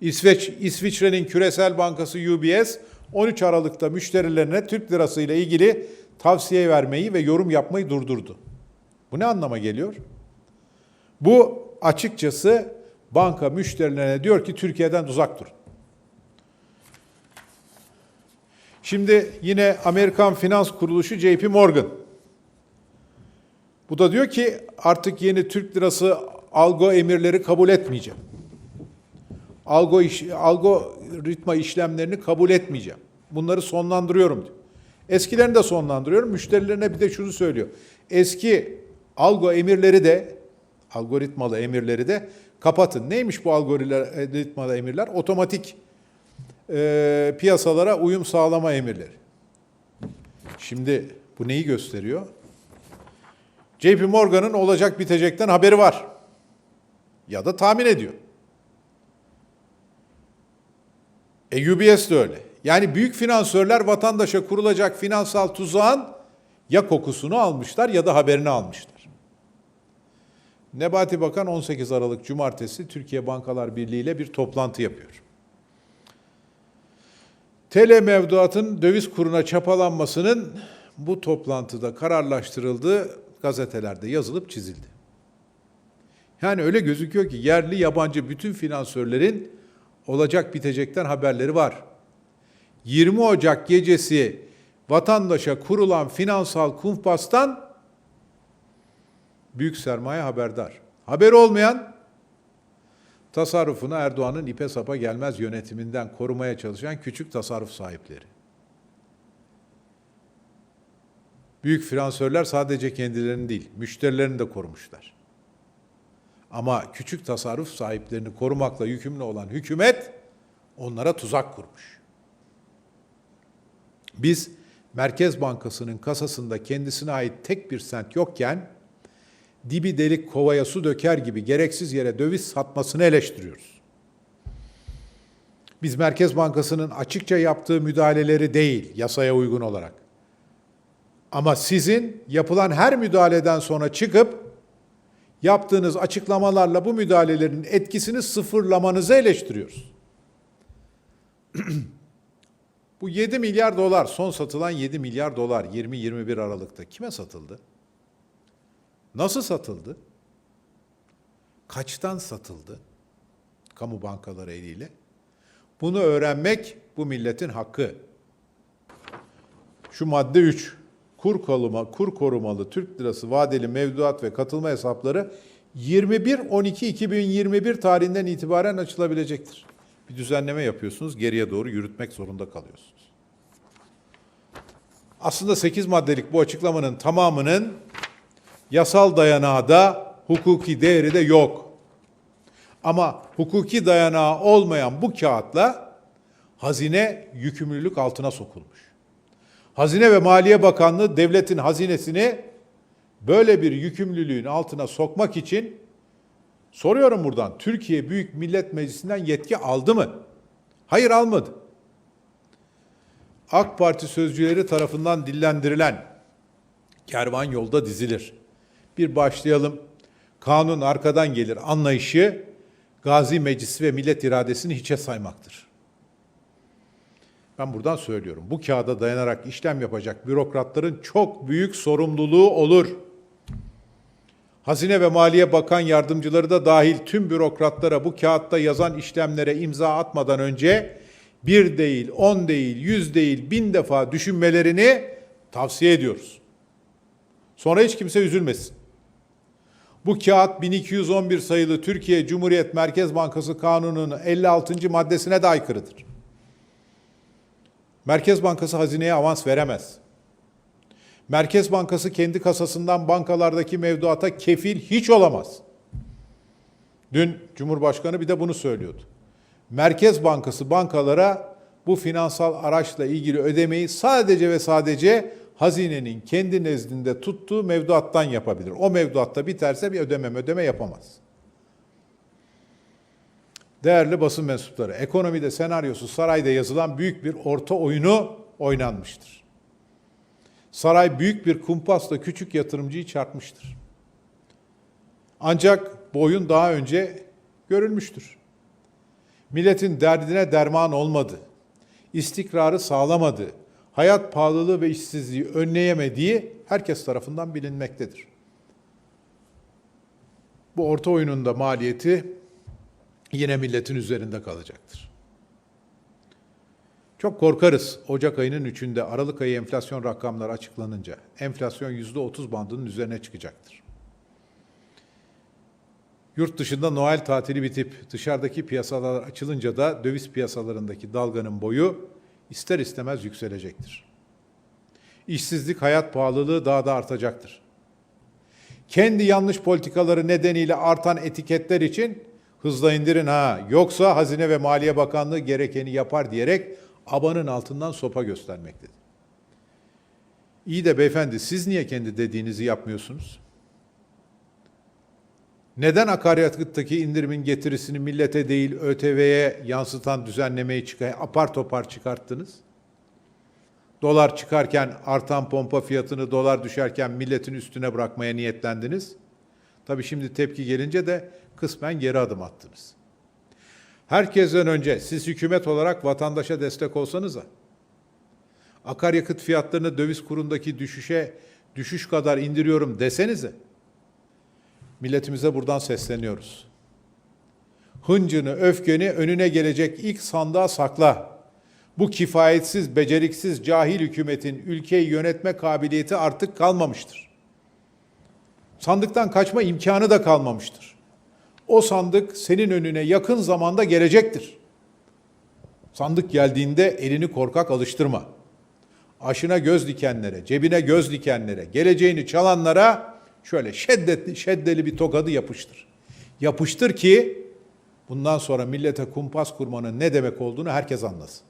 İsveç İsviçre'nin küresel bankası UBS 13 Aralık'ta müşterilerine Türk lirası ile ilgili tavsiye vermeyi ve yorum yapmayı durdurdu. Bu ne anlama geliyor? Bu açıkçası banka müşterilerine diyor ki Türkiye'den uzak durun. Şimdi yine Amerikan Finans Kuruluşu JP Morgan. Bu da diyor ki artık yeni Türk lirası algo emirleri kabul etmeyeceğim. Algo iş, algoritma işlemlerini kabul etmeyeceğim. Bunları sonlandırıyorum diyor. Eskilerini de sonlandırıyorum. Müşterilerine bir de şunu söylüyor. Eski algo emirleri de algoritmalı emirleri de kapatın. Neymiş bu algoritmalı emirler? Otomatik e, piyasalara uyum sağlama emirleri. Şimdi bu neyi gösteriyor? JP Morgan'ın olacak bitecekten haberi var. Ya da tahmin ediyor. E UBS de öyle. Yani büyük finansörler vatandaşa kurulacak finansal tuzağın ya kokusunu almışlar ya da haberini almışlar. Nebati Bakan 18 Aralık Cumartesi Türkiye Bankalar Birliği ile bir toplantı yapıyor. TL mevduatın döviz kuruna çapalanmasının bu toplantıda kararlaştırıldığı gazetelerde yazılıp çizildi. Yani öyle gözüküyor ki yerli yabancı bütün finansörlerin olacak bitecekten haberleri var. 20 Ocak gecesi vatandaşa kurulan finansal kumpastan büyük sermaye haberdar. Haberi olmayan tasarrufunu Erdoğan'ın ipe sapa gelmez yönetiminden korumaya çalışan küçük tasarruf sahipleri. Büyük finansörler sadece kendilerini değil, müşterilerini de korumuşlar. Ama küçük tasarruf sahiplerini korumakla yükümlü olan hükümet onlara tuzak kurmuş. Biz Merkez Bankası'nın kasasında kendisine ait tek bir sent yokken dibi delik kovaya su döker gibi gereksiz yere döviz satmasını eleştiriyoruz. Biz Merkez Bankası'nın açıkça yaptığı müdahaleleri değil yasaya uygun olarak ama sizin yapılan her müdahaleden sonra çıkıp yaptığınız açıklamalarla bu müdahalelerin etkisini sıfırlamanızı eleştiriyoruz. bu 7 milyar dolar, son satılan 7 milyar dolar 20-21 Aralık'ta kime satıldı? Nasıl satıldı? Kaçtan satıldı? Kamu bankaları eliyle. Bunu öğrenmek bu milletin hakkı. Şu madde 3 kur koluma, kur korumalı Türk lirası vadeli mevduat ve katılma hesapları 21-12-2021 tarihinden itibaren açılabilecektir. Bir düzenleme yapıyorsunuz, geriye doğru yürütmek zorunda kalıyorsunuz. Aslında 8 maddelik bu açıklamanın tamamının yasal dayanağı da hukuki değeri de yok. Ama hukuki dayanağı olmayan bu kağıtla hazine yükümlülük altına sokulmuş. Hazine ve Maliye Bakanlığı devletin hazinesini böyle bir yükümlülüğün altına sokmak için soruyorum buradan Türkiye Büyük Millet Meclisi'nden yetki aldı mı? Hayır almadı. AK Parti sözcüleri tarafından dillendirilen kervan yolda dizilir. Bir başlayalım. Kanun arkadan gelir anlayışı Gazi Meclisi ve millet iradesini hiçe saymaktır. Ben buradan söylüyorum. Bu kağıda dayanarak işlem yapacak bürokratların çok büyük sorumluluğu olur. Hazine ve Maliye Bakan yardımcıları da dahil tüm bürokratlara bu kağıtta yazan işlemlere imza atmadan önce bir değil, on değil, yüz değil, bin defa düşünmelerini tavsiye ediyoruz. Sonra hiç kimse üzülmesin. Bu kağıt 1211 sayılı Türkiye Cumhuriyet Merkez Bankası Kanunu'nun 56. maddesine de aykırıdır. Merkez Bankası hazineye avans veremez. Merkez Bankası kendi kasasından bankalardaki mevduata kefil hiç olamaz. Dün Cumhurbaşkanı bir de bunu söylüyordu. Merkez Bankası bankalara bu finansal araçla ilgili ödemeyi sadece ve sadece hazinenin kendi nezdinde tuttuğu mevduattan yapabilir. O mevduatta biterse bir ödeme ödeme yapamaz. Değerli basın mensupları, ekonomide senaryosu sarayda yazılan büyük bir orta oyunu oynanmıştır. Saray büyük bir kumpasla küçük yatırımcıyı çarpmıştır. Ancak bu oyun daha önce görülmüştür. Milletin derdine derman olmadı. istikrarı sağlamadı. Hayat pahalılığı ve işsizliği önleyemediği herkes tarafından bilinmektedir. Bu orta oyunun da maliyeti yine milletin üzerinde kalacaktır. Çok korkarız Ocak ayının 3'ünde Aralık ayı enflasyon rakamları açıklanınca enflasyon %30 bandının üzerine çıkacaktır. Yurt dışında Noel tatili bitip dışarıdaki piyasalar açılınca da döviz piyasalarındaki dalganın boyu ister istemez yükselecektir. İşsizlik, hayat pahalılığı daha da artacaktır. Kendi yanlış politikaları nedeniyle artan etiketler için hızla indirin ha yoksa Hazine ve Maliye Bakanlığı gerekeni yapar diyerek abanın altından sopa göstermektedir. İyi de beyefendi siz niye kendi dediğinizi yapmıyorsunuz? Neden akaryakıttaki indirimin getirisini millete değil ÖTV'ye yansıtan düzenlemeyi çıkar, apar topar çıkarttınız? Dolar çıkarken artan pompa fiyatını, dolar düşerken milletin üstüne bırakmaya niyetlendiniz. Tabii şimdi tepki gelince de kısmen geri adım attınız. Herkesten önce siz hükümet olarak vatandaşa destek olsanıza, akaryakıt fiyatlarını döviz kurundaki düşüşe düşüş kadar indiriyorum desenize, milletimize buradan sesleniyoruz. Hıncını, öfkeni önüne gelecek ilk sandığa sakla. Bu kifayetsiz, beceriksiz, cahil hükümetin ülkeyi yönetme kabiliyeti artık kalmamıştır. Sandıktan kaçma imkanı da kalmamıştır. O sandık senin önüne yakın zamanda gelecektir. Sandık geldiğinde elini korkak alıştırma. Aşına göz dikenlere, cebine göz dikenlere, geleceğini çalanlara şöyle şiddetli, şeddeli bir tokadı yapıştır. Yapıştır ki bundan sonra millete kumpas kurmanın ne demek olduğunu herkes anlasın.